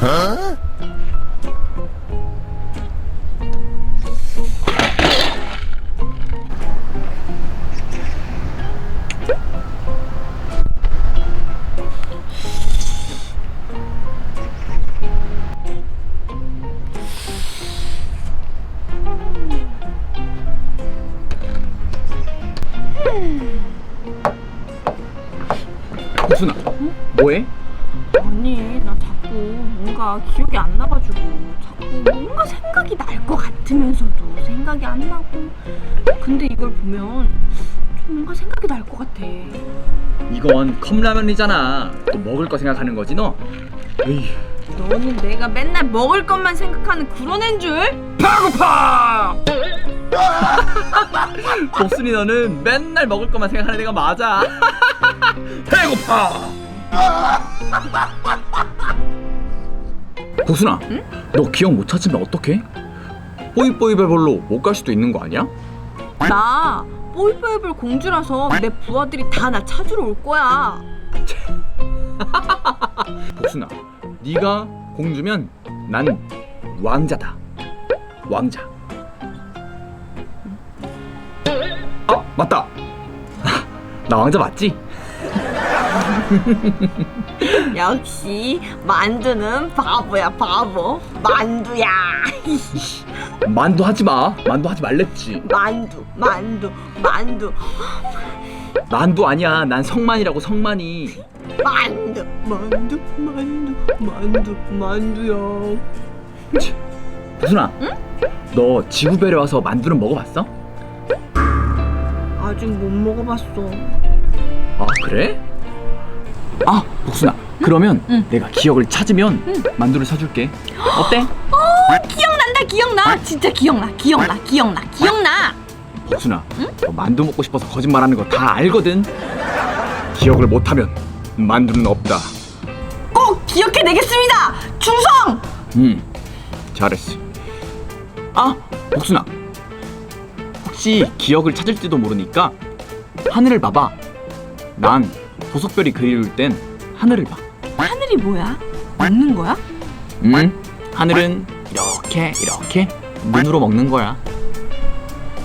복 뭔가 기억이 안 나가지고 자꾸 뭔가 생각이 날 것 같으면서도 생각이 안 나고 근데 이걸 보면 좀 뭔가 생각이 날 것 같아 이건 컵라면이잖아 또 먹을 거 생각하는 거지 너? 에이 너는 내가 맨날 먹을 것만 생각하는 그런 애인 줄? 배고파! 복순이 너는 맨날 먹을 것만 생각하는 애가 맞아 배고파! 복순아 너 기억 못 찾으면 어떡해? 뽀이뽀이별볼로 못 갈 수도 있는 거 아니야? 나 뽀이뽀이볼 공주라서 내 부하들이 다 나 찾으러 올 거야 복순아 네가 공주면 난 왕자다 왕자 아 맞다 나 왕자 맞지? 역시 만두는 바보야 바보. 만두야. 만두 하지 마. 만두 하지 말랬지. 만두 만두 만두. 만두 아니야. 난 성만이라고 성만이. 만두 만두 만두 만두 만두야. 복순아 너 지구별에 와서 만두는 먹어봤어? 아직 못 먹어봤어. 아 그래? 아 복순아 그러면 응. 내가 기억을 찾으면 만두를 사줄게. 어때? 기억난다 기억나. 진짜 기억나 기억나 기억나 기억나. 복순아 너 만두 먹고 싶어서 거짓말하는 거 다 알거든. 기억을 못하면 만두는 없다. 꼭 기억해내겠습니다. 충성! 음 잘했어. 아 복순아. 혹시 기억을 찾을지도 모르니까 하늘을 봐봐. 난 보석별이 그리울 땐 하늘을 봐 하늘이 뭐야? 먹는 거야? 음, 하늘은 이렇게 이렇게 눈으로 먹는 거야.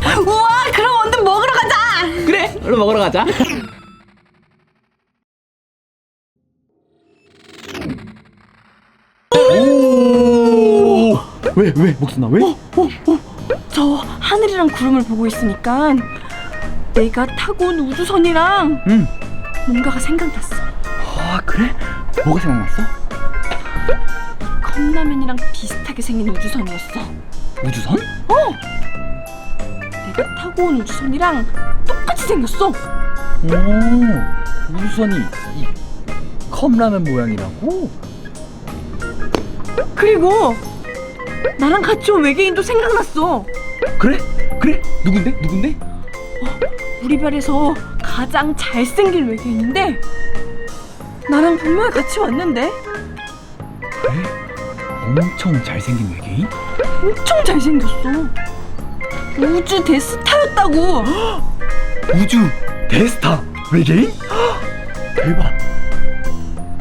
우와 그럼 얼른 먹으러 가자! 그래 얼른 먹으러 가자. 왜, 왜, 목순아, 왜? 저 하늘이랑 구름을 보고 있으니까 내가 타고 온 우주선이랑 응. 뭔가가 생각났어. 아, 그래? 뭐가 생각났어? 컵라면이랑 비슷하게 생긴 우주선이었어 우주선? 내가 타고 온 우주선이랑 똑같이 생겼어 오, 우주선이 이 컵라면 모양이라고? 그리고 나랑 같이 온 외계인도 생각났어 그래? 그래? 누군데? 누군데? 우리 별에서 가장 잘생긴 외계인인데 나랑 분명히 같이 왔는데? 엄청 잘생긴 외계인? 엄청 잘생겼어. 우주 대스타였다고. 우주 대스타? 외계인? 대박.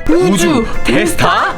우주 대스타?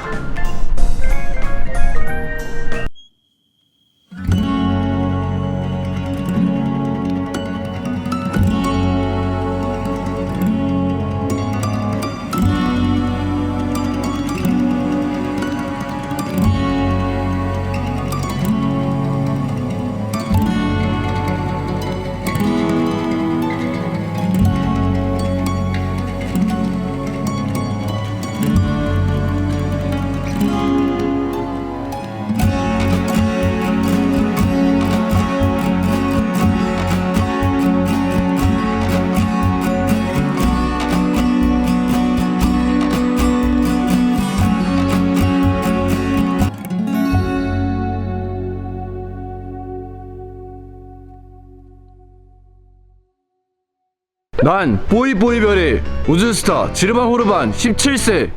난 보이보이별의 우주스타 지르반 호르반 17세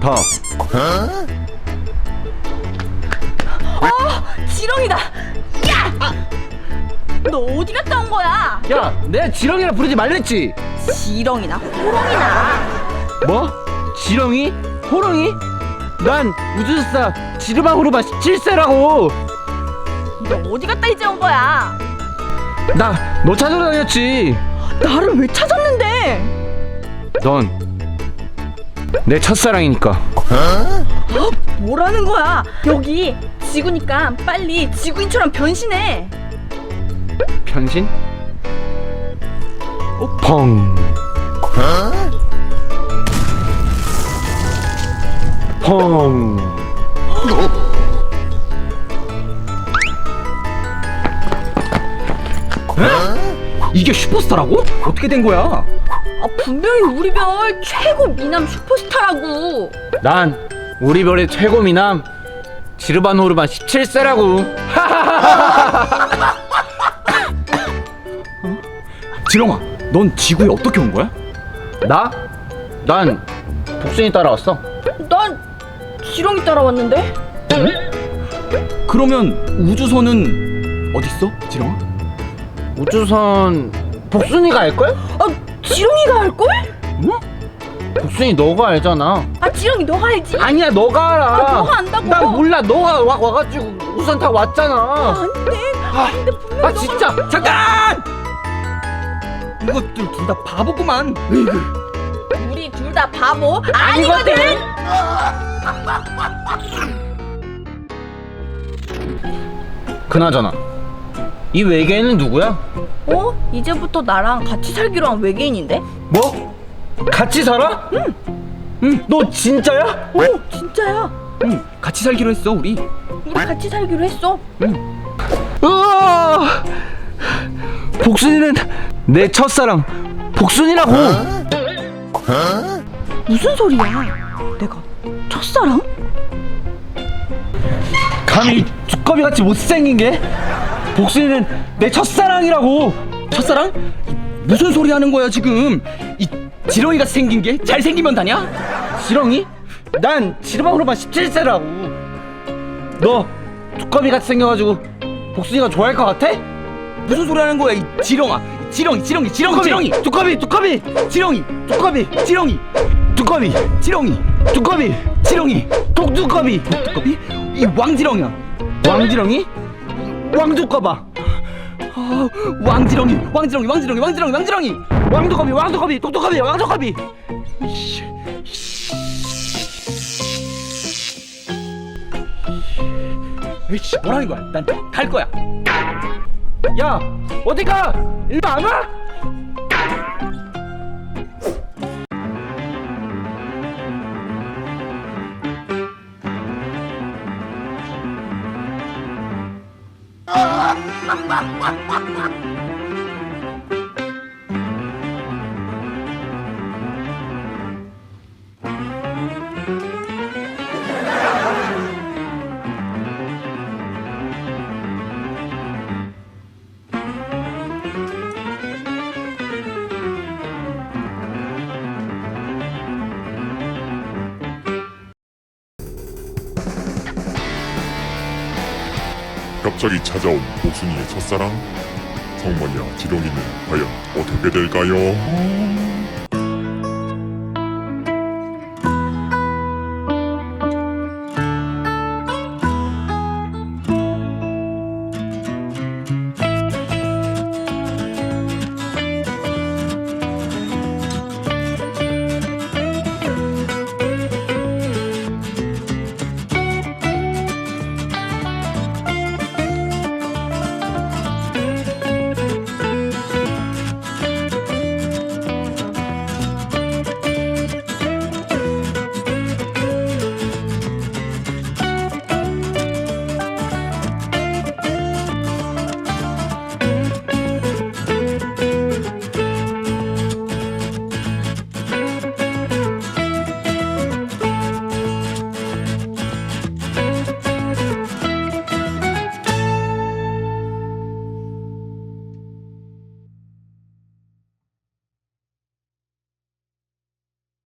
다 지렁이다 야! 너 어디 갔다 온 거야? 야, 내 지렁이라 부르지 말랬지. 지렁이나 호롱이나 뭐? 지렁이? 호렁이? 난 우주스타 지르반 호르반 17세라고 너 어디 갔다 이제 온 거야? 나 너 찾으러 다녔지 나를 왜 찾았는데? 넌 내 첫사랑이니까 뭐라는 거야? 여기 지구니까 빨리 지구인처럼 변신해. 변신? 펑 펑. 이게 슈퍼스타라고? 어떻게 된 거야? 아 분명히 우리 별 최고 미남 슈퍼스타라고. 난 우리 별의 최고 미남 지르반 호르반 17세라고. 지렁아, 넌 지구에 어떻게 온 거야? 나? 난 복순이 따라왔어. 난 지렁이 따라왔는데. 그러면 우주선은 어딨어, 지렁아? 우주선 복순이가 알걸? 아 지렁이가 알 걸? 복순이 너가 알잖아. 아 지렁이 너가 알지? 아니야 너가 알아. 아, 너가 안다고. 난 몰라 너가 와, 와가지고 우선 타 왔잖아. 아닌데. 아닌데 분명히 아 너가 진짜 잠깐! 이것들 둘 다 바보구만. 우리 둘 다 바보 아니거든. 그나저나 이 외계인은 누구야? 어? 이제부터 나랑 같이 살기로 한 외계인인데? 뭐? 같이 살아? 응. 응. 너 진짜야? 오 진짜야. 응, 같이 살기로 했어, 우리. 우리 같이 살기로 했어. 으아! 복순이는 내 첫사랑 복순이라고. 무슨 소리야? 내가 첫사랑? 감히 두꺼비 같이 못생긴 게 복순이는 내 첫사랑이라고. 첫사랑? 무슨 소리 하는 거야, 지금? 이 지렁이가 생긴 게 잘생기면 다냐? 지렁이? 난 지르방으로만 17세라고. 너 두꺼비 같이 생겨가지고 복순이가 좋아할 것 같아? 무슨 소리 하는 거야, 이 지렁아. 지렁이, 지렁이, 지렁이, 지렁이. 두꺼비 두꺼비 지렁이, 두꺼비 지렁이, 두꺼비 지렁이, 두꺼비 지렁이. 독두꺼비 두꺼비? 이 왕지렁이야. 왕지렁이 왕두꺼봐 아, 왕지렁이, 왕지렁이, 왕지렁이, 왕지렁이, 왕지렁이. 왕두꺼비 왕두꺼비 독두꺼비 왕두꺼비 에이씨, 뭐라는 거야? 난 갈 거야. 야 어디 가 일로 안 와? 갑자기 찾아온 복순이의 첫사랑 성모냐 지렁이는 과연 어떻게 될까요?